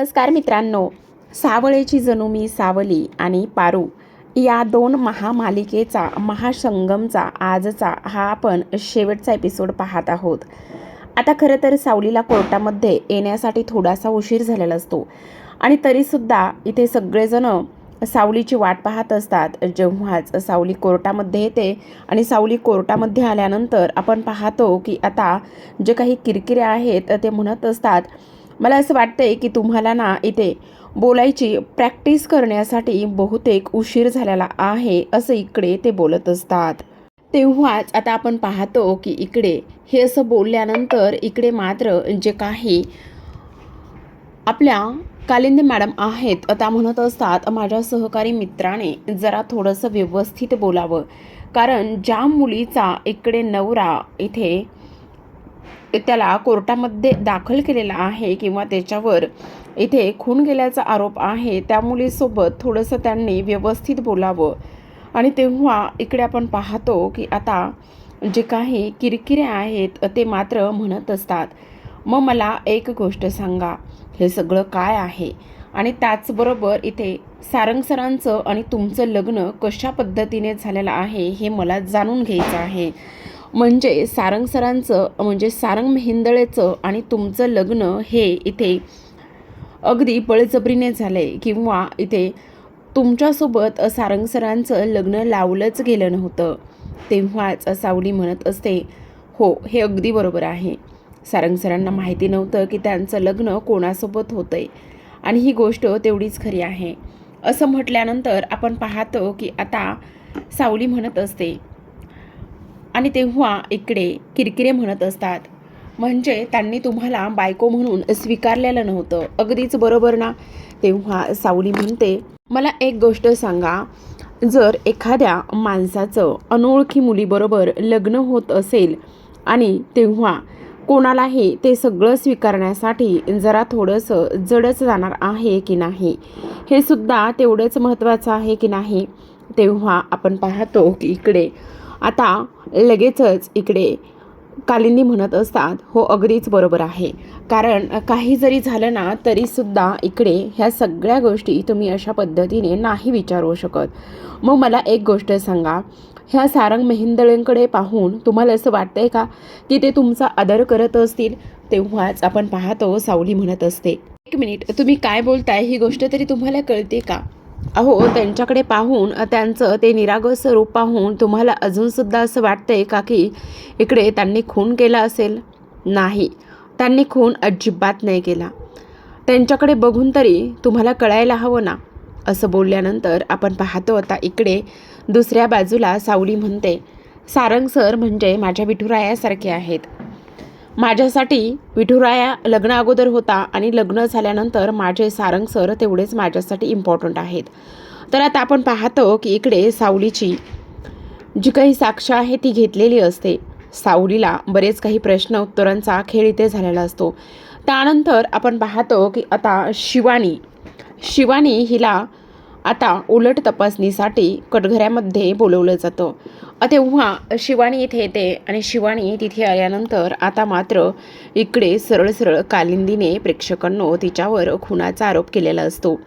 नमस्कार मित्रांनो. सावळेची जणू मी सावली आणि पारू या दोन महामालिकेचा महासंगमचा आजचा हा आपण शेवटचा एपिसोड पाहत आहोत. आता खरं तर सावलीला कोर्टामध्ये येण्यासाठी थोडासा उशीर झालेला असतो. आणि तरीसुद्धा इथे सगळेजण सावलीची वाट पाहत असतात. जेव्हाच सावली कोर्टामध्ये येते आणि सावली कोर्टामध्ये आल्यानंतर आपण पाहतो की आता जे काही किरकिरे आहेत ते म्हणत असतात मला असं वाटतंय की तुम्हाला ना इथे बोलायची प्रॅक्टिस करण्यासाठी बहुतेक उशीर झालेला आहे असं इकडे ते बोलत असतात. तेव्हाच आता आपण पाहतो की इकडे हे असं बोलल्यानंतर इकडे मात्र जे काही आपल्या कालिंदे मॅडम आहेत त्या म्हणत असतात माझ्या सहकारी मित्राने जरा थोडंसं व्यवस्थित बोलावं. कारण ज्या मुलीचा इकडे नवरा इथे त्याला कोर्टामध्ये दाखल केलेला आहे किंवा त्याच्यावर इथे खून गेल्याचा आरोप आहे त्या मुलीसोबत थोडंसं त्यांनी व्यवस्थित बोलावं. आणि तेव्हा इकडे आपण पाहतो की आता जे काही किरकिरे आहेत ते मात्र म्हणत असतात. मग मला एक गोष्ट सांगा हे सगळं काय आहे? आणि त्याचबरोबर इथे सारंग सरांचं आणि तुमचं लग्न कशा पद्धतीने झालेलं आहे हे मला जाणून घ्यायचं आहे. म्हणजे सारंग सरांचं म्हणजे सारंग मेहिंदळेचं आणि तुमचं लग्न हे इथे अगदी बळजबरीने आहे किंवा इथे तुमच्यासोबत सारंग सरांचं लग्न लावलंच गेलं नव्हतं. तेव्हाच सावली म्हणत असते हो हे अगदी बरोबर आहे. सारंग सरांना माहिती नव्हतं की त्यांचं लग्न कोणासोबत होतंय. आणि ही गोष्ट तेवढीच खरी आहे. असं म्हटल्यानंतर आपण पाहतो की आता सावली म्हणत असते आणि तेव्हा इकडे किरकिरे म्हणत असतात. म्हणजे त्यांनी तुम्हाला बायको म्हणून स्वीकारलेलं नव्हतं. अगदीच बरोबर ना? तेव्हा सावली म्हणते मला एक गोष्ट सांगा. जर एखाद्या माणसाचं अनोळखी मुलीबरोबर लग्न होत असेल आणि तेव्हा कोणालाही ते सगळं स्वीकारण्यासाठी जरा थोडंसं जडच जाणार आहे की नाही? हे सुद्धा तेवढंच महत्त्वाचं आहे की नाही? तेव्हा आपण पाहतो की इकडे आता लगेचच इकडे कालिंदी म्हणत असतात हो अगदीच बरोबर आहे. कारण काही जरी झालं ना तरीसुद्धा इकडे ह्या सगळ्या गोष्टी तुम्ही अशा पद्धतीने नाही विचारू शकत. मग मला एक गोष्ट सांगा. ह्या सारंग मेहिंदळेंकडे पाहून तुम्हाला असं वाटतंय का की ते तुमचा आदर करत असतील? तेव्हाच आपण पाहतो सावली म्हणत असते. एक मिनिट तुम्ही काय बोलताय? ही गोष्ट तरी तुम्हाला कळते का? अहो त्यांच्याकडे पाहून त्यांचं ते निरागस स्वरूप पाहून तुम्हाला अजूनसुद्धा असं वाटतंय का की इकडे त्यांनी खून केला असेल? नाही. त्यांनी खून अजिबात नाही केला. त्यांच्याकडे बघून तरी तुम्हाला कळायला हवं ना? असं बोलल्यानंतर आपण पाहतो आता इकडे दुसऱ्या बाजूला सावली म्हणते सारंग सर म्हणजे माझ्या विठुरायासारखे आहेत. माझ्यासाठी विठुराया लग्न अगोदर होता आणि लग्न झाल्यानंतर माझे सारंग सर तेवढेच माझ्यासाठी इम्पॉर्टंट आहेत. तर आता आपण पाहतो की इकडे सावलीची जी काही साक्ष आहे ती घेतलेली असते. सावलीला बरेच काही प्रश्न उत्तरांचा खेळ इथे झालेला असतो. त्यानंतर आपण पाहतो की आता शिवानी शिवानी हिला आता उलट तपासणीसाठी कटघऱ्यामध्ये बोलवलं जातं. तेव्हा शिवानी इथे येते आणि शिवानी तिथे आल्यानंतर आता मात्र इकडे सरळ सरळ कालिंदीने प्रेक्षकांनो तिच्यावर खुनाचा आरोप केलेला असतो.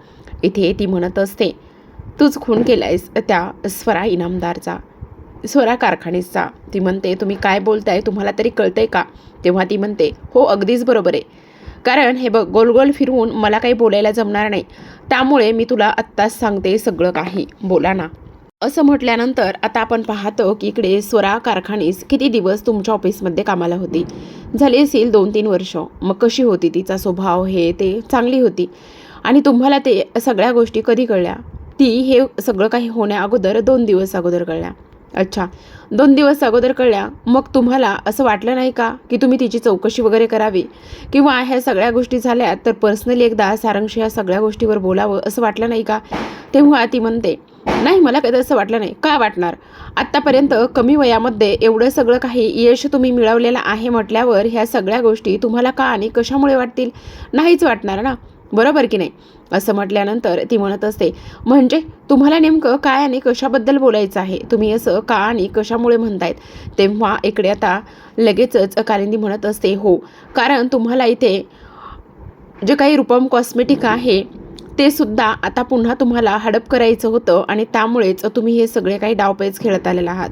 इथे ती म्हणत असते तूच खून केलायस त्या स्वरा इनामदारचा स्वरा कारखानीचा. ती म्हणते तुम्ही काय बोलताय? तुम्हाला तरी कळतंय का? तेव्हा ती म्हणते हो अगदीच बरोबर आहे. कारण हे बघ गोल गोल फिरवून मला काही बोलायला जमणार नाही. त्यामुळे मी तुला आत्ताच सांगते सगळं काही. बोला ना. असं म्हटल्यानंतर आता आपण पाहतो की इकडे स्वरा कारखानीस किती दिवस तुमच्या ऑफिसमध्ये कामाला होती? झाली असेल दोन तीन वर्ष. मग कशी होती तिचा स्वभाव हे ते? चांगली होती. आणि तुम्हाला ते सगळ्या गोष्टी कधी कळल्या? ती हे सगळं काही होण्या अगोदर दोन दिवस अगोदर कळल्या. अच्छा. दोन दिवस अगोदर कळल्या मग तुम्हाला असं वाटलं नाही का की तुम्ही तिची चौकशी वगैरे करावी? किंवा ह्या सगळ्या गोष्टी झाल्या तर पर्सनली एकदा सारांश ह्या सगळ्या गोष्टीवर बोलावं असं वाटलं नाही का? तेव्हा ती म्हणते नाही मला कधी असं वाटलं नाही. काय वाटणार? आत्तापर्यंत कमी वयामध्ये एवढं सगळं काही यश तुम्ही मिळवलेलं आहे म्हटल्यावर ह्या सगळ्या गोष्टी तुम्हाला का आणि कशामुळे वाटतील? नाहीच वाटणार ना. बरोबर की नाही? असं म्हटल्यानंतर ती म्हणत असते म्हणजे तुम्हाला नेमकं काय आणि कशाबद्दल बोलायचं आहे? तुम्ही असं का आणि कशामुळे म्हणतायत? तेव्हा इकडे आता लगेचच कालिंदी म्हणत असते हो कारण तुम्हाला इथे जे काही रूपम कॉस्मेटिक आहे ते सुद्धा आता पुन्हा तुम्हाला हडप करायचं होतं आणि त्यामुळेच तुम्ही हे सगळे काही डावपेच खेळत आलेला आहात.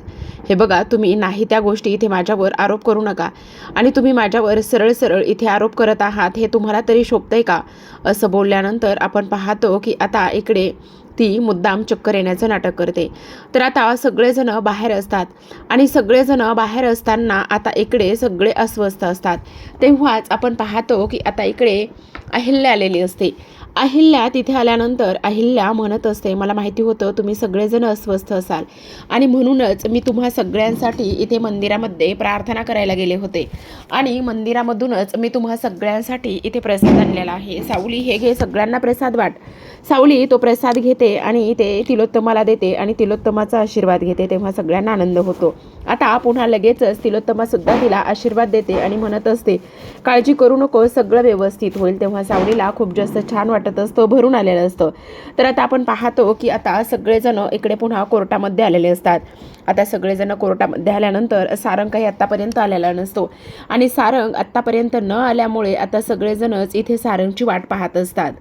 हे बघा तुम्ही नाही त्या गोष्टी इथे माझ्यावर आरोप करू नका. आणि तुम्ही माझ्यावर सरळ सरळ इथे आरोप करत आहात हे तुम्हाला तरी शोभतंय का? असं बोलल्यानंतर आपण पाहतो की आता इकडे ती मुद्दाम चक्कर येण्याचं नाटक करते. तर आता सगळेजण बाहेर असतात. आणि सगळेजण बाहेर असताना आता इकडे सगळे अस्वस्थ असतात. तेव्हाच आपण पाहतो की आता इकडे अहिल्या आलेली असते. अहिल्या तिथे आल्यानंतर अहिल्या म्हणत असते मला माहिती होतं तुम्ही सगळेजण अस्वस्थ असाल आणि म्हणूनच मी तुम्हा सगळ्यांसाठी इथे मंदिरामध्ये प्रार्थना करायला गेले होते आणि मंदिरामधूनच मी तुम्हा सगळ्यांसाठी इथे प्रसाद आणलेला आहे. सावली हे घे सगळ्यांना प्रसाद वाट. सावली तो प्रसाद घेते आणि ते तिलोत्तमाला देते आणि तिलोत्तमाचा आशीर्वाद घेते तेव्हा सगळ्यांना आनंद होतो. आता पुन्हा लगेचच तिलोत्तमा सुद्धा तिला आशीर्वाद देते आणि म्हणत असते काळजी करू नको सगळं व्यवस्थित होईल. तेव्हा सावलीला खूप जास्त छान वाटत असतं भरून आलेलं असतं. तर आता आपण पाहतो की आता सगळेजण इकडे पुन्हा कोर्टामध्ये आलेले असतात. आता सगळेजण कोर्टामध्ये आल्यानंतर सारंग काही आत्तापर्यंत आलेला नसतो आणि सारंग आत्तापर्यंत न आल्यामुळे आता सगळेजणच इथे सारंगची वाट पाहत असतात.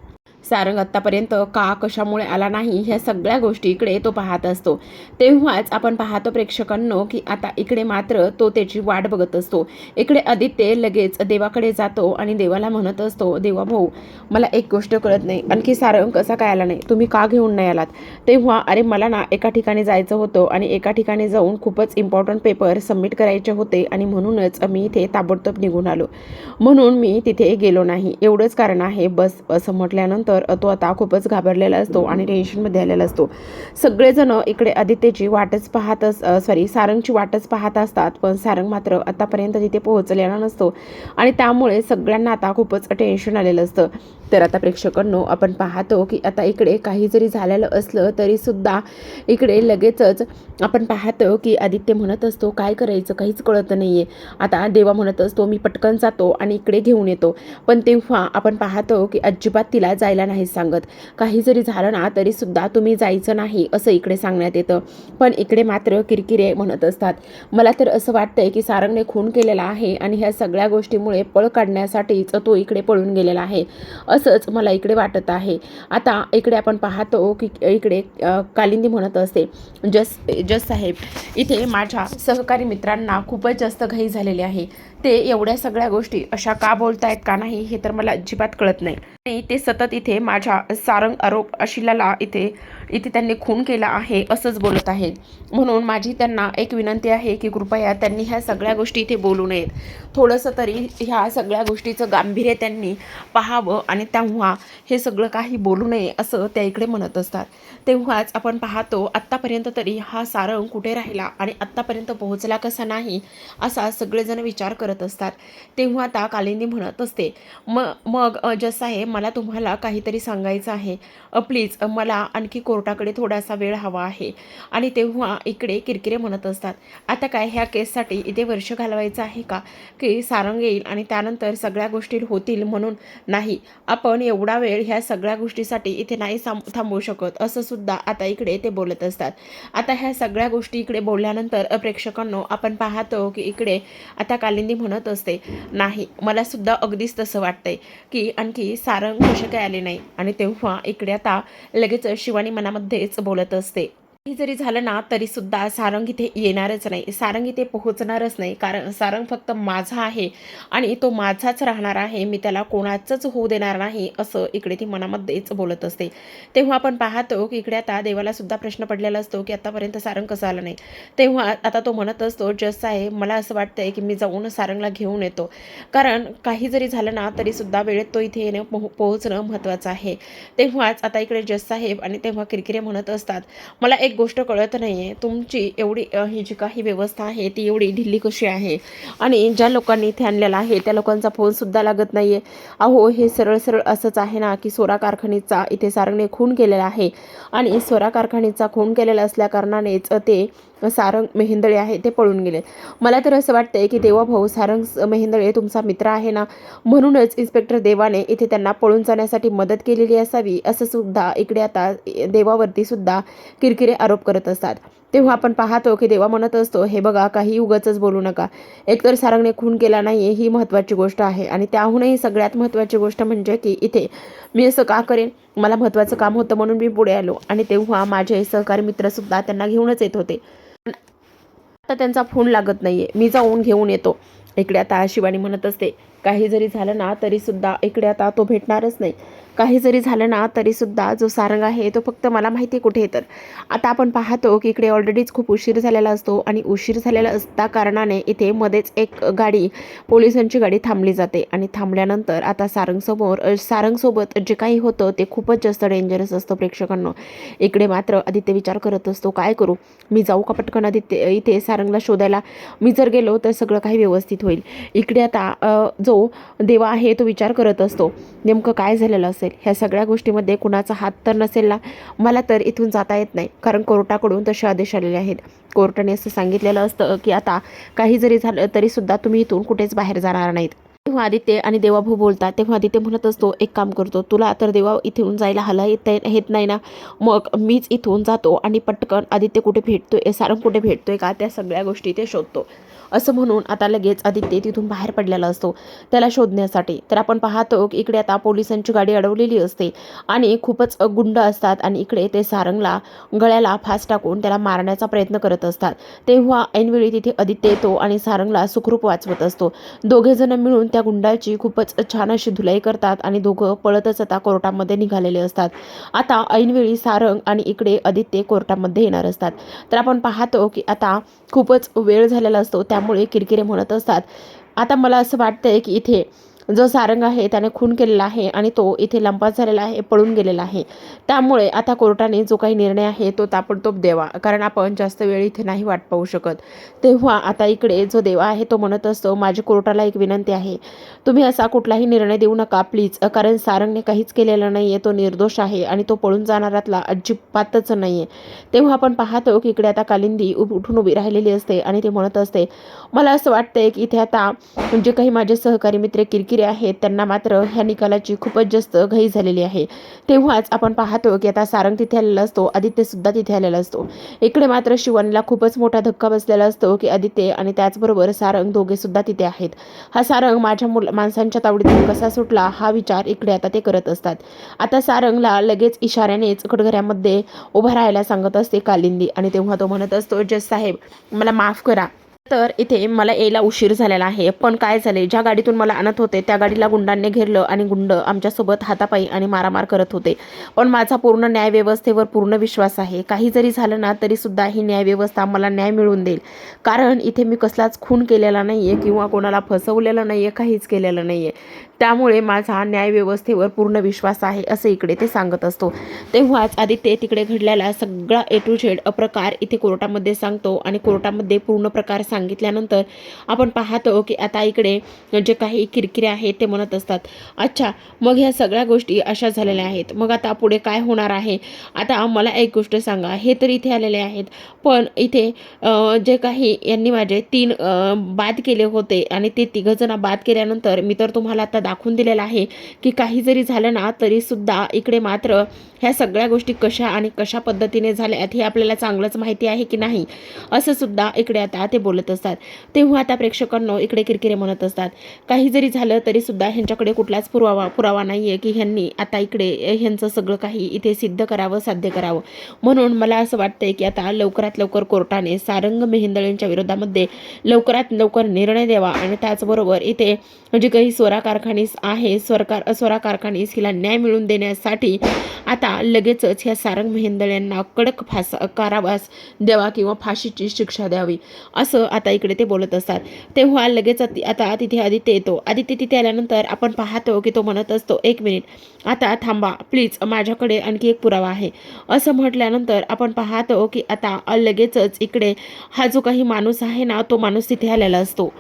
सारंग आत्तापर्यंत का कशामुळे आला नाही ह्या सगळ्या गोष्टी इकडे तो पाहत असतो. तेव्हाच आपण पाहतो प्रेक्षकांनो की आता इकडे मात्र तो त्याची वाट बघत असतो. इकडे आदित्य लगेच देवाकडे जातो आणि देवाला म्हणत असतो देवा भाऊ मला एक गोष्ट कळत नाही. आणखी सारंग कसा काय आला नाही? तुम्ही का घेऊन नाही आलात? तेव्हा अरे मला ना एका ठिकाणी जायचं होतं आणि एका ठिकाणी जाऊन खूपच इम्पॉर्टंट पेपर सबमिट करायचे होते आणि म्हणूनच मी इथे ताबडतोब निघून आलो. म्हणून मी तिथे गेलो नाही. एवढंच कारण आहे. बस असं म्हटल्यानंतर तर तो आता खूपच घाबरलेला असतो आणि टेन्शनमध्ये आलेला असतो. सगळेजण इकडे आदित्यची वाटच पाहत अस सॉरी सारंगची वाटच पाहत असतात पण सारंग मात्र आतापर्यंत तिथे पोहोचलेला नसतो. आणि त्यामुळे सगळ्यांना आता खूपच टेन्शन आलेलं असतं. तर आता प्रेक्षकांनो आपण पाहतो की आता इकडे काही जरी झालेलं असलं तरीसुद्धा इकडे लगेचच आपण पाहतो की आदित्य म्हणत असतो काय करायचं? काहीच कळत नाही आहे आता देवा म्हणत असतो मी पटकन जातो आणि इकडे घेऊन येतो. पण तेव्हा आपण पाहतो की अजिबात तिला जायला नाही सांगत. काही जरी झालं ना तरीसुद्धा तुम्ही जायचं नाही असं इकडे सांगण्यात येतं. पण इकडे मात्र किरकिरे म्हणत असतात. मला तर असं वाटतंय की सारंगने खून केलेला आहे आणि ह्या सगळ्या गोष्टीमुळे पळ काढण्यासाठीच तो इकडे पळून गेलेला आहे असंच मला इकडे वाटत आहे. आता इकडे आपण पाहतो की इकडे कालिंदी म्हणत असते जस जस साहेब इथे माझ्या सहकारी मित्रांना खूपच जास्त घाई झालेली आहे. ते एवढ्या सगळ्या गोष्टी अशा का बोलतायत का नाही हे तर मला अजिबात कळत नाही. आणि ते सतत इथे माझ्या सारंग आरोप अशिलाला इथे इथे त्यांनी खून केला आहे असंच बोलत आहेत. म्हणून माझी त्यांना एक विनंती आहे की कृपया त्यांनी ह्या सगळ्या गोष्टी इथे बोलू नयेत. थोडंसं तरी ह्या सगळ्या गोष्टीचं गांभीर्य त्यांनी पाहावं आणि तेव्हा हे सगळं काही बोलू नये असं त्या इकडे म्हणत असतात. तेव्हाच आपण पाहतो आत्तापर्यंत तरी हा सारंग कुठे राहिला आणि आत्तापर्यंत पोहोचला कसा नाही असा सगळेजण विचार करत असतात. तेव्हा आता कालिंदी म्हणत असते म मग जसं आहे मला तुम्हाला काहीतरी सांगायचं आहे. प्लीज मला आणखी कोर्टाकडे थोडासा वेळ हवा आहे. आणि तेव्हा इकडे किरकिरे म्हणत असतात. आता काय ह्या केससाठी इथे वर्ष घालवायचं आहे का? की सारंग येईल आणि त्यानंतर सगळ्या गोष्टी होतील म्हणून नाही. आपण एवढा वेळ ह्या सगळ्या गोष्टीसाठी इथे नाही थांबवू शकत. असं सुद्धा आता इकडे ते बोलत असतात. आता ह्या सगळ्या गोष्टी इकडे बोलल्यानंतर प्रेक्षकांनो आपण पाहतो की इकडे आता कालिंदी म्हणत असते नाही मला सुद्धा अगदीच तसं वाटतंय की आणखी सारंग कसे काय आले नाही? आणि तेव्हा इकडे आता लगेच शिवानी मनामध्येच बोलत असते. काही जरी झालं ना तरी सुद्धा सारंग इथे येणारच नाही. सारंग इथे पोहोचणारच नाही. कारण सारंग फक्त माझा आहे आणि तो माझाच राहणार आहे. मी त्याला कोणाचंच होऊ देणार नाही असं इकडे ती मनामध्येच बोलत असते. तेव्हा आपण पाहतो की इकडे आता देवाला सुद्धा प्रश्न पडलेला असतो की आतापर्यंत सारंग कसं आलं नाही. तेव्हा आता तो म्हणत असतो जस आहे मला असं वाटतंय की मी जाऊन सारंगला घेऊन येतो. कारण काही जरी झालं ना तरी सुद्धा वेळेत तो इथे येणं पोह पोहोचणं महत्त्वाचं आहे. तेव्हाच आता इकडे जस साहेब आणि तेव्हा किरकिरे म्हणत असतात मला एक गोष्ट कळत नाही आहे तुमची एवढी ही जी काही व्यवस्था आहे ती एवढी ढिल्ली कशी आहे? आणि ज्या लोकांनी इथे आणलेला आहे त्या लोकांचा फोनसुद्धा लागत नाही आहे अहो हे सरळ सरळ असंच आहे ना की सोरा कारखानीचा इथे सारंगने खून केलेला आहे. आणि सोरा कारखानीचा खून केलेला असल्याकारणानेच ते सारंग मेहेंदळे आहे ते पळून गेले. मला तर असं वाटतंय की देवा भाऊ सारंग मेहेंदळे तुमचा मित्र आहे ना? म्हणूनच इन्स्पेक्टर देवाने इथे त्यांना पळून जाण्यासाठी मदत केलेली असावी असं सुद्धा इकडे आता देवावरती सुद्धा किरकिरे आरोप करत असतात. तेव्हा आपण पाहतो की देवा म्हणत असतो हे बघा काही उगाचच बोलू नका. एकतर सारंगने खून केला नाही ही महत्त्वाची गोष्ट आहे. आणि त्याहूनही सगळ्यात महत्त्वाची गोष्ट म्हणजे की इथे मी असं का करेन? मला महत्त्वाचं काम होतं म्हणून मी पुढे आलो. आणि तेव्हा माझे सहकारी मित्रसुद्धा त्यांना घेऊनच येत होते. आता त्यांचा फोन लागत नाहीये. मी जाऊन घेऊन येतो. इकडे आता शिवानी म्हणत असते काही जरी झालं ना तरीसुद्धा इकडे आता तो भेटणारच नाही. काही जरी झालं ना तरीसुद्धा जो सारंग आहे तो फक्त मला माहिती आहे कुठे तर. आता आपण पाहतो की इकडे ऑलरेडीच खूप उशीर झालेला असतो आणि उशीर झालेला असता कारणाने इथे मध्येच एक गाडी पोलिसांची गाडी थांबली जाते आणि थांबल्यानंतर आता सारंगसमोर सारंगसोबत जे काही होतं ते खूपच जास्त डेंजरस असतं प्रेक्षकांना. इकडे मात्र आदित्य विचार करत असतो काय करू? मी जाऊ का पटकन आदित्य इथे सारंगला शोधायला? मी जर गेलो तर सगळं काही व्यवस्थित होईल. इकडे आता जो जो देवा आहे तो विचार करत असतो नेमकं काय झालेलं असेल? ह्या सगळ्या गोष्टीमध्ये कुणाचा हात तर नसेल ना? मला तर इथून जाता येत नाही. कारण कोर्टाकडून तसे आदेश आलेले आहेत. कोर्टाने असं सांगितलेलं असतं की आता काही जरी झालं तरीसुद्धा तुम्ही इथून कुठेच बाहेर जाणार नाहीत. तेव्हा आदित्य आणि देवाभाऊ बोलतात तेव्हा आदित्य म्हणत असतो एक काम करतो तुला तर देवा इथून जायला हला येत येत नाही ना? मग मीच इथून जातो आणि पटकन आदित्य कुठे भेटतोय सारंग कुठे भेटतोय का? त्या सगळ्या गोष्टी ते शोधतो. असं म्हणून आता लगेच आदित्य तिथून बाहेर पडलेला असतो. त्याला शोधण्यासाठी. तर आपण पाहतो की इकडे आता पोलिसांची गाडी अडवलेली असते. आणि खूपच गुंड असतात आणि इकडे ते सारंगला गळ्याला फास टाकून त्याला मारण्याचा प्रयत्न करत असतात. तेव्हा ऐनवेळी तिथे आदित्य येतो आणि सारंगला सुखरूप वाचवत असतो. दोघे जण मिळून त्या गुंडाची खूपच छान अशी धुलाई करतात आणि दोघं पळतच आता कोर्टामध्ये निघालेले असतात. आता ऐनवेळी सारंग आणि इकडे आदित्य कोर्टामध्ये येणार असतात. तर आपण पाहतो की आता खूपच वेळ झालेला असतो. त्या त्यामुळे किरकिरे म्हणत असतात. आता मला असं वाटतंय की इथे जो सारंग आहे त्याने खून केलेला आहे आणि तो इथे लंपास झालेला आहे पळून गेलेला आहे. त्यामुळे आता कोर्टाने जो काही निर्णय आहे तो ताबडतोब देवा कारण आपण जास्त वेळ इथे नाही वाट पाहू शकत. तेव्हा आता इकडे जो देवा आहे तो म्हणत असतो माझी कोर्टाला एक विनंती आहे. तुम्ही असा कुठलाही निर्णय देऊ नका प्लीज. कारण सारंगने काहीच केलेलं नाही आहे तो निर्दोष आहे आणि तो पळून जाणारातला अजिबातच नाही आहे तेव्हा आपण पाहतो की इकडे आता कालिंदी उभ उठून उभी राहिलेली असते आणि ते म्हणत असते मला असं वाटतंय की इथे आता जे काही माझे सहकारी मित्र किरकिर आहेत त्यांना मात्र ह्या निकालाची खूपच जास्त घाई झालेली आहे. तेव्हाच आपण पाहतो की आता सारंग तिथे आलेला असतो. आदित्यसुद्धा तिथे आलेला असतो. इकडे मात्र शिवनला खूपच मोठा धक्का बसलेला असतो की आदित्य आणि त्याचबरोबर सारंग दोघेसुद्धा तिथे आहेत. हा सारंग माझ्या मुल माणसांच्या तावडीतून कसा सुटला हा विचार इकडे आता ते करत असतात. आता सारंगला लगेच इशाऱ्यानेच खडघऱ्यामध्ये उभा राहायला सांगत असते कालिंदी आणि तेव्हा तो म्हणत असतो जज साहेब मला माफ करा. तर इथे मला यायला उशीर झालेला आहे. पण काय झाले ज्या गाडीतून मला आणत होते त्या गाडीला गुंडांनी घेरलं आणि गुंड आमच्यासोबत हातापायी आणि मारामार करत होते. पण माझा पूर्ण न्यायव्यवस्थेवर पूर्ण विश्वास आहे. काही जरी झालं ना तरीसुद्धा ही न्यायव्यवस्था मला न्याय मिळवून देईल. कारण इथे मी कसलाच खून केलेला नाही आहे किंवा कोणाला फसवलेलं नाही आहे काहीच केलेलं नाही आहे त्यामुळे माझा न्यायव्यवस्थेवर पूर्ण विश्वास आहे असं इकडे ते सांगत असतो. तेव्हाच आदित्य तिकडे घडलेला सगळा ए टू झेड प्रकार इथे कोर्टामध्ये सांगतो आणि कोर्टामध्ये पूर्ण प्रकार सांग सांगितल्यानंतर आपण पाहतो की आता इकडे जे काही किरकिरे आहेत ते म्हणत असतात अच्छा मग ह्या सगळ्या गोष्टी अशा झालेल्या आहेत. मग आता पुढे काय होणार आहे? आता मला एक गोष्ट सांगा. हे तर इथे आलेले आहेत. पण इथे जे काही यांनी माझे तीन बाद केले होते आणि ते तिघंजणं बाद केल्यानंतर मी तर तुम्हाला आता दाखवून दिलेलं आहे की काही जरी झालं ना तरीसुद्धा इकडे मात्र ह्या सगळ्या गोष्टी कशा आणि कशा पद्धतीने झाल्यात हे आपल्याला चांगलंच माहिती आहे की नाही? असं सुद्धा इकडे आता ते बोलत असतात. तेव्हा आता प्रेक्षकांनो इकडे किरकिरे म्हणत असतात. काही जरी झालं तरी सुद्धा ह्यांच्याकडे कुठलाच पुरावा पुरावा नाही आहे की ह्यांनी आता इकडे ह्यांचं सगळं काही इथे सिद्ध करावं साध्य करावं. म्हणून मला असं वाटतंय की आता लवकरात लवकर कोर्टाने सारंग मेहेंदळेंच्या विरोधामध्ये लवकरात लवकर निर्णय द्यावा आणि त्याचबरोबर इथे जे काही स्वरा कारखानीस आहे स्वरकार स्वरा कारखानीस हिला न्याय मिळवून देण्यासाठी आता लगेचच ह्या सारंग मेहेंदळ यांना कडक फास कारावास द्यावा किंवा फाशीची शिक्षा द्यावी असं आता इकडे ते बोलत असतात. तेव्हा लगेच आता तिथे आदित्य येतो. आदित्य तिथे आल्यानंतर आपण पाहतो की तो म्हणत असतो एक मिनिट. आता थांबा. प्लीज माझ्याकडे आणखी एक पुरावा आहे. असं म्हटल्यानंतर आपण पाहतो की आता लगेचच इकडे हा जो काही माणूस आहे ना तो माणूस तिथे आलेला असतो.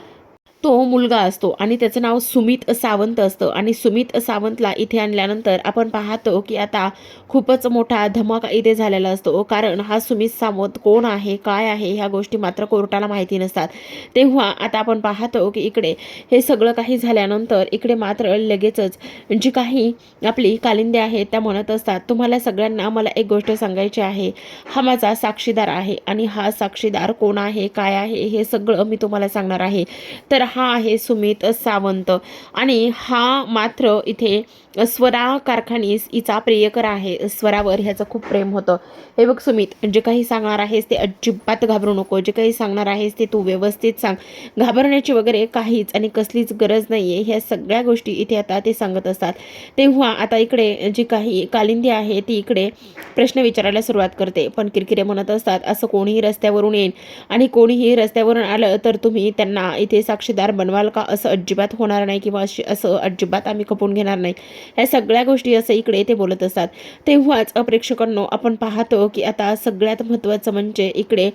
तो मुलगा असतो आणि त्याचं नाव सुमित सावंत असतं. आणि सुमित सावंतला इथे आणल्यानंतर आपण पाहतो की आता खूपच मोठा धमाका इथे झालेला असतो. कारण हा सुमित सावंत कोण आहे काय आहे ह्या गोष्टी मात्र कोर्टाला माहिती नसतात. तेव्हा आता आपण पाहतो की इकडे हे सगळं काही झाल्यानंतर इकडे मात्र लगेचच जी काही आपली कालिंदे आहेत त्या म्हणत असतात तुम्हाला सगळ्यांना मला एक गोष्ट सांगायची आहे. हा माझा साक्षीदार आहे आणि हा साक्षीदार कोण आहे काय आहे हे सगळं मी तुम्हाला सांगणार आहे. तर हा आहे सुमित सावंत. आणि हा मात्र इथे स्वरा कारखानीस हिचा प्रियकर आहे. स्वरावर ह्याचं खूप प्रेम होतं. हे बघ सुमित जे काही सांगणार आहेस ते अजिबात घाबरू नको. जे काही सांगणार आहेस ते तू व्यवस्थित सांग. घाबरण्याची वगैरे काहीच आणि कसलीच गरज नाही आहे ह्या सगळ्या गोष्टी इथे आता ते सांगत असतात. तेव्हा आता इकडे जी काही कालिंदी आहे ती इकडे प्रश्न विचारायला सुरुवात करते. पण किरकिरे म्हणत असतात असं कोणीही रस्त्यावरून येईन आणि कोणीही रस्त्यावरून आलं तर तुम्ही त्यांना इथे साक्षीदार बनवाल का? असं अजिबात होणार नाही किंवा अशी असं अजिबात आम्ही खपून घेणार नाही. ह्या सगळ्या गोष्टी असं इकडे ते बोलत असतात. तेव्हाच प्रेक्षकांनो आपण पाहतो की आता सगळ्यात महत्त्वाचं म्हणजे इकडे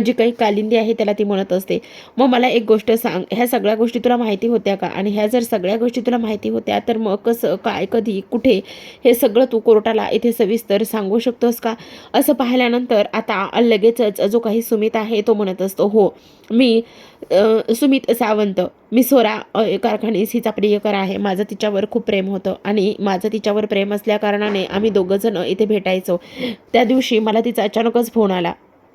जी काही कालिंदी आहे त्याला ती म्हणत असते. मग मला एक गोष्ट सांग ह्या सगळ्या गोष्टी तुला माहिती होत्या का? आणि ह्या जर सगळ्या गोष्टी तुला माहिती होत्या तर मग कसं काय कधी कुठे हे सगळं तू कोर्टाला इथे सविस्तर सांगू शकतोस का? असं पाहिल्यानंतर आता लगेचच जो काही सुमित आहे तो म्हणत असतो हो मी सुमित सावंत मी सोरा अ, कारखानीस हिचा प्रियकर आहे. माझं तिच्यावर खूप प्रेम होतं आणि माझं तिच्यावर प्रेम असल्याकारणाने आम्ही दोघंजणं इथे भेटायचो. त्या दिवशी मला तिचा अचानकच फोन आला.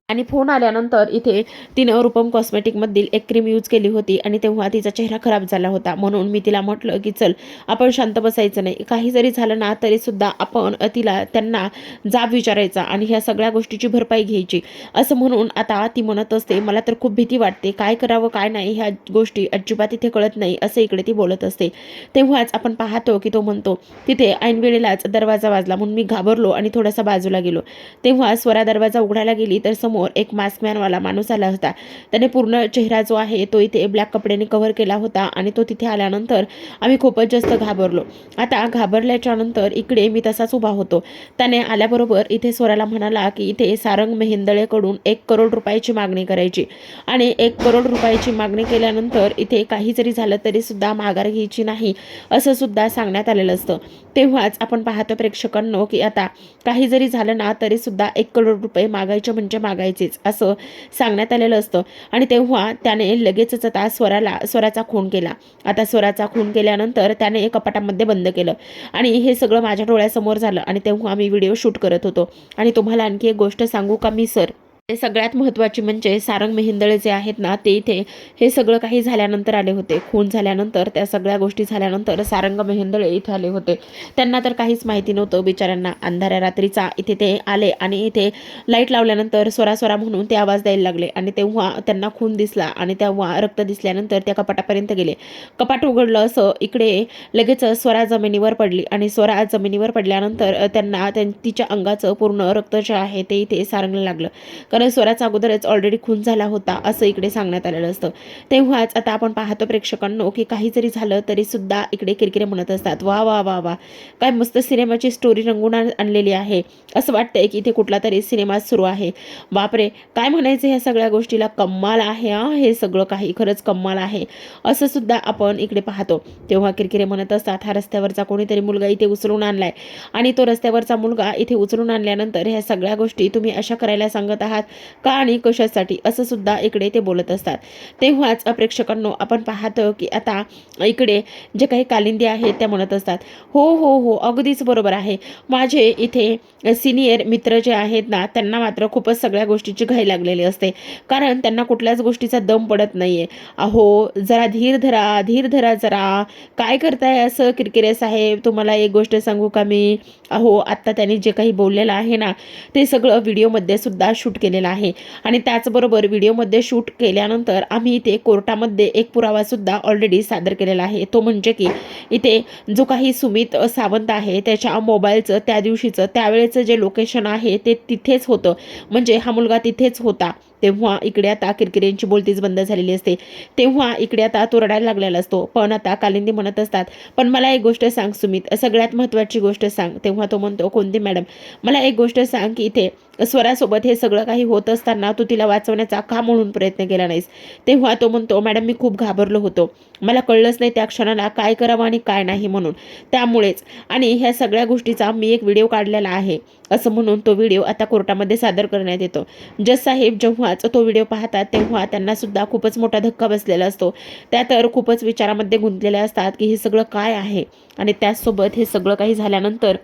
आणि फोन आल्यानंतर इथे तिनं रुपम कॉस्मेटिकमधील एक क्रीम यूज केली होती आणि तेव्हा तिचा चेहरा खराब झाला होता. म्हणून मी तिला म्हटलं की चल आपण शांत बसायचं नाही. काही जरी झालं ना तरीसुद्धा आपण तिला त्यांना जाब विचारायचा आणि ह्या सगळ्या गोष्टीची भरपाई घ्यायची. असं म्हणून आता ती म्हणत असते मला तर खूप भीती वाटते. काय करावं काय नाही ह्या गोष्टी अजिबात इथे कळत नाही असं इकडे ती बोलत असते. तेव्हाच आपण पाहतो की तो म्हणतो तिथे ऐनवेळेलाच दरवाजा वाजला म्हणून मी घाबरलो आणि थोडासा बाजूला गेलो. तेव्हा स्वरा दरवाजा उघडायला गेली तर समोर समोर एक मास्कमॅनवाला माणूस आला होता. त्याने पूर्ण चेहरा जो आहे तो इथे ब्लॅक कपड्याने कव्हर केला होता आणि तो तिथे आल्यानंतर आम्ही खूपच जास्त घाबरलो. आता घाबरल्याच्या नंतर इकडे मी तसाच उभा होतो. त्याने आल्याबरोबर इथे स्वराला म्हणाला की इथे सारंग मेहेंदळेकडून एक करोड रुपयाची मागणी करायची. आणि एक करोड रुपयाची मागणी केल्यानंतर इथे काही जरी झालं तरी सुद्धा माघार घ्यायची नाही असं सुद्धा सांगण्यात आलेलं असतं. तेव्हाच आपण पाहतो प्रेक्षकांनो की आता काही जरी झालं ना तरी सुद्धा एक करोड रुपये मागायचे म्हणजे मागायचेच असं सांगण्यात आलेलं असतं. आणि तेव्हा त्याने लगेचच आता स्वराला स्वराचा खून केला. आता स्वराचा खून केल्यानंतर त्याने कपाटामध्ये बंद केलं. आणि हे सगळं माझ्या डोळ्यासमोर झालं आणि तेव्हा आम्ही व्हिडिओ शूट करत होतो. आणि तुम्हाला आणखी एक गोष्ट सांगू का मी सर? सगळ्यात महत्त्वाची म्हणजे सारंग मेहिंदळे जे आहेत ना ते इथे हे सगळं काही झाल्यानंतर आले होते. खून झाल्यानंतर त्या सगळ्या गोष्टी झाल्यानंतर सारंग मेहिंदळे इथे आले होते. त्यांना तर काहीच माहिती नव्हतं. बिचाऱ्यांना अंधाऱ्या रात्रीचा इथे ते आले आणि इथे लाइट लावल्यानंतर स्वरा स्वरा म्हणून ते आवाज द्यायला लागले आणि तेव्हा त्यांना खून दिसला आणि तेव्हा रक्त दिसल्यानंतर त्या कपाटापर्यंत गेले. कपाट उघडलं असं इकडे लगेच स्वरा जमिनीवर पडली आणि स्वरा जमिनीवर पडल्यानंतर त्यांना त्यां तिच्या अंगाचं पूर्ण रक्त जे आहे ते इथे सारंगला लागलं. कारण स्वराचा अगोदरच ऑलरेडी खून झाला होता असं इकडे सांगण्यात आलेलं असतं. तेव्हाच आता आपण पाहतो प्रेक्षकांनो की काही जरी झालं तरी सुद्धा इकडे किरकिरे म्हणत असतात. वा वा वा वा. काय मस्त सिनेमाची स्टोरी रंगून आण- आणलेली आहे. असं वाटतंय की इथे कुठला तरी सिनेमा सुरू आहे. बापरे काय म्हणायचं ह्या सगळ्या गोष्टीला? कम्माल आहे हे सगळं काही. खरंच कम्माल आहे. असं सुद्धा आपण इकडे पाहतो. तेव्हा किरकिरे म्हणत असतात हा रस्त्यावरचा कोणीतरी मुलगा इथे उचलून आणलाय. आणि तो रस्त्यावरचा मुलगा इथे उचलून आणल्यानंतर ह्या सगळ्या गोष्टी तुम्ही अशा करायला सांगत आहात का आणि कशासाठी? असं सुद्धा इकडे ते बोलत असतात. तेव्हाच प्रेक्षकांनो आपण पाहतो की आता इकडे जे काही कालिंदी आहेत त्या म्हणत असतात हो हो हो अगदीच बरोबर आहे. माझे इथे सिनियर मित्र जे आहेत ना त्यांना मात्र खूपच सगळ्या गोष्टीची घाई लागलेली असते. कारण त्यांना कुठल्याच गोष्टीचा दम पडत नाही आहे अहो जरा धीर धरा धीर धरा जरा. काय करताय असं किरकिरे साहेब? तुम्हाला एक गोष्ट सांगू का मी? अहो आत्ता त्यांनी जे काही बोललेलं आहे ना ते सगळं व्हिडिओमध्ये सुद्धा शूट केलेला आहे. आणि त्याचबरोबर व्हिडिओमध्ये शूट केल्यानंतर आम्ही इथे कोर्टामध्ये एक पुरावासुद्धा ऑलरेडी सादर केलेला आहे. तो म्हणजे की इथे जो काही सुमित सावंत आहे त्याच्या मोबाईलचं त्या दिवशीचं त्यावेळेचं जे लोकेशन आहे ते तिथेच होतं. म्हणजे हा मुलगा तिथेच होता. तेव्हा इकडे आता किरकिरेंची बोलतीच बंद झालेली असते. तेव्हा इकडे आता तो रडायला लागलेला असतो. पण आता कालिंदी म्हणत असतात पण मला एक गोष्ट सांग सुमित सगळ्यात महत्त्वाची गोष्ट सांग. तेव्हा तो म्हणतो कोणती मॅडम? मला एक गोष्ट सांग की इथे स्वरासोबत हे सगळं काही होत असताना तू तिला वाचवण्याचा का म्हणून प्रयत्न केला नाहीस? तेव्हा तो म्हणतो मॅडम मी खूप घाबरलो होतो. मला कळलंच नाही त्या क्षणाला काय करावं आणि काय नाही म्हणून. त्यामुळेच आणि ह्या सगळ्या गोष्टीचा मी एक व्हिडिओ काढलेला आहे. असं म्हणून तो व्हिडिओ आता कोर्टामध्ये सादर करण्यात येतो. जज साहेब जेव्हाच तो व्हिडिओ पाहतात तेव्हा त्यांना सुद्धा खूपच मोठा धक्का बसलेला असतो. त्या तर खूपच विचारामध्ये गुंतलेल्या असतात की हे सगळं काय आहे? आणि त्याचसोबत हे सगळं काही झाल्यानंतर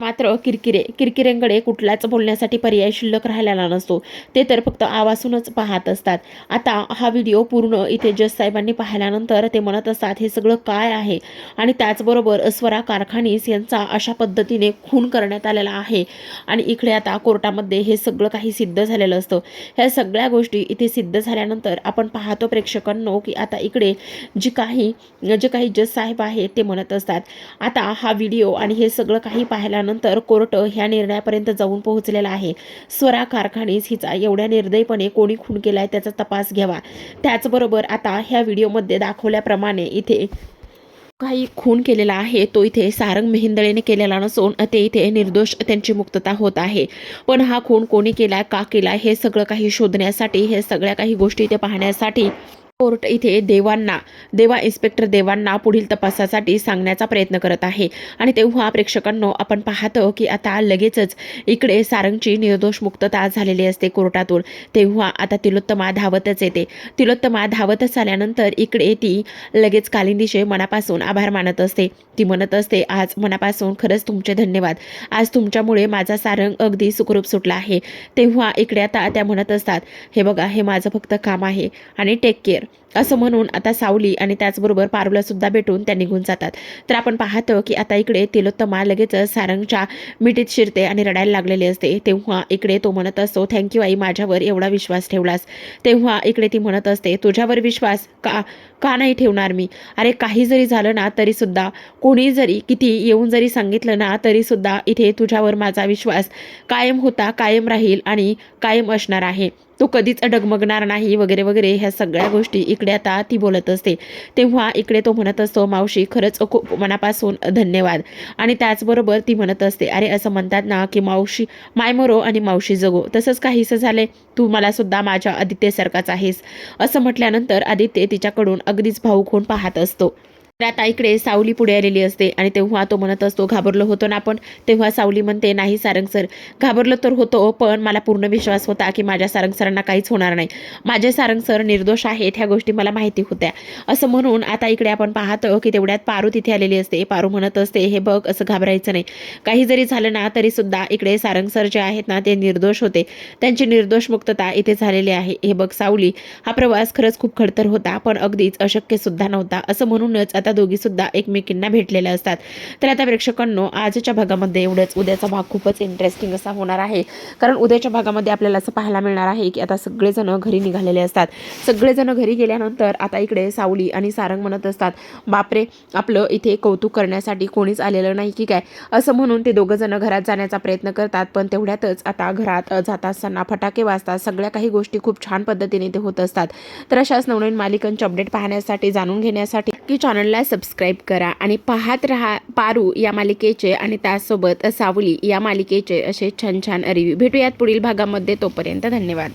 मात्र किरकिरे किरकिरेंकडे कुठलाच बोलण्यासाठी पर्याय शिल्लक राहिलेला नसतो. ते तर फक्त आवासूनच पाहत असतात. आता हा व्हिडिओ पूर्ण इथे जज साहेबांनी पाहिल्यानंतर ते म्हणत असतात हे सगळं काय आहे? आणि त्याचबरोबर स्वरा कारखानीस यांचा अशा पद्धतीने खून करण्यात आलेला आहे. आणि इकडे आता कोर्टामध्ये हे सगळं काही सिद्ध झालेलं असतं. ह्या सगळ्या गोष्टी इथे सिद्ध झाल्यानंतर आपण पाहतो प्रेक्षकांनो की आता इकडे जी काही जे काही जज साहेब आहेत ते म्हणत असतात आता हा व्हिडिओ आणि हे सगळं काही पाहिल्यानंतर कोर्ट ह्या निर्णयापर्यंत जाऊन पोहोचलेला आहे. स्वरा कारखानीस हिचा एवढ्या निर्दयपणे कोणी खून केलाय त्याचा तपास घ्यावा. त्याचबरोबर आता ह्या व्हिडिओमध्ये दाखवल्याप्रमाणे इथे काही खून केलेला आहे तो इथे सारंग मेहिंदळेने केलेला नसून ते इथे निर्दोष त्यांची मुक्तता होत आहे. पण हा खून कोणी केला का केला हे सगळं काही शोधण्यासाठी हे सगळ्या काही गोष्टी इथे पाहण्यासाठी कोर्ट इथे देवांना देवा इन्स्पेक्टर देवांना पुढील तपासासाठी सांगण्याचा प्रयत्न करत आहे. आणि तेव्हा प्रेक्षकांनो आपण पाहतो की आता लगेचच इकडे सारंगची निर्दोष मुक्तता झालेली असते कोर्टातून. तेव्हा आता तिलोत्तमा धावतच येते. तिलोत्तमा धावतच आल्यानंतर इकडे ती लगेच कालिंदीचे मनापासून आभार मानत असते. ती म्हणत असते आज मनापासून खरंच तुमचे धन्यवाद. आज तुमच्यामुळे माझा सारंग अगदी सुखरूप सुटला आहे. तेव्हा इकडे आता त्या म्हणत असतात हे बघा हे माझं फक्त काम आहे आणि टेक केअर असं म्हणून आता सावली आणि त्याचबरोबर पारूला सुद्धा भेटून त्या निघून जातात. तर आपण पाहतो की आता इकडे तिलोत्तमा लगेच सारंगच्या मिठीत शिरते आणि रडायला लागलेली असते. तेव्हा इकडे तो म्हणत असतो थँक्यू आई माझ्यावर एवढा विश्वास ठेवलास. तेव्हा इकडे ती म्हणत असते तुझ्यावर विश्वास का का नाही ठेवणार मी? अरे काही जरी झालं ना तरी सुद्धा कोणी जरी किती येऊन जरी सांगितलं ना तरी सुद्धा इथे तुझ्यावर माझा विश्वास कायम होता कायम राहील आणि कायम असणार आहे. तो कधीच डगमगणार नाही वगैरे वगैरे ह्या सगळ्या गोष्टी इकडे आता ती बोलत असते. तेव्हा इकडे तो म्हणत असतो मावशी खरंच खूप मनापासून धन्यवाद. आणि त्याचबरोबर ती म्हणत असते अरे असं म्हणतात ना की मावशी माय मरो आणि मावशी जगो. तसंच काहीसं झाले तू मला सुद्धा माझ्या आदित्यसारखाच आहेस. असं म्हटल्यानंतर आदित्य तिच्याकडून अगदीच भाऊक होऊन पाहत असतो. आता इकडे सावली पुढे आलेली असते आणि तेव्हा तो म्हणत असतो घाबरलो होतो ना आपण. तेव्हा सावली म्हणते नाही सारंग सर घाबरलो तर होतो पण मला पूर्ण विश्वास होता की माझ्या सारंग सरांना काहीच होणार नाही. माझे सारंग सर निर्दोष आहेत ह्या गोष्टी मला माहिती होत्या. असं म्हणून आता इकडे आपण पाहतो की तेवढ्यात पारू तिथे आलेली असते. पारू म्हणत असते हे बघ असं घाबरायचं नाही. काही जरी झालं ना तरी सुद्धा इकडे सारंग सर जे आहेत ना ते निर्दोष होते. त्यांची निर्दोष मुक्तता इथे झालेली आहे. हे बघ सावली हा प्रवास खरंच खूप खडतर होता पण अगदीच अशक्य सुद्धा नव्हता. असं म्हणूनच आता दोघी सुद्धा एकमेकींना भेटलेल्या असतात. तर आता प्रेक्षकांनो आजच्या भागामध्ये एवढंच. उद्याचा भाग खूपच इंटरेस्टिंग असा होणार आहे. कारण उद्याच्या भागामध्ये आपल्याला असं पाहायला मिळणार आहे की आता सगळेजण घरी निघालेले असतात. सगळेजण घरी गेल्यानंतर आता इकडे सावली आणि सारंग म्हणत असतात बापरे आपलं इथे कौतुक करण्यासाठी कोणीच आलेलं नाही की काय? असं म्हणून ते दोघं जण घरात जाण्याचा प्रयत्न करतात. पण तेवढ्यातच आता घरात जात असताना फटाके वाजतात. सगळ्या काही गोष्टी खूप छान पद्धतीने ते होत असतात. तर अशाच नवनवीन मालिकांचे अपडेट पाहण्यासाठी जाणून घेण्यासाठी की चॅनलला सबस्क्राईब करा आणि पाहत रहा पारू या मालिकेचे आणि त्यासोबत सावली या मालिकेचे असे छान छान रिव्ह्यू भेटूयात पुढील भागामध्ये तोपर्यंत धन्यवाद.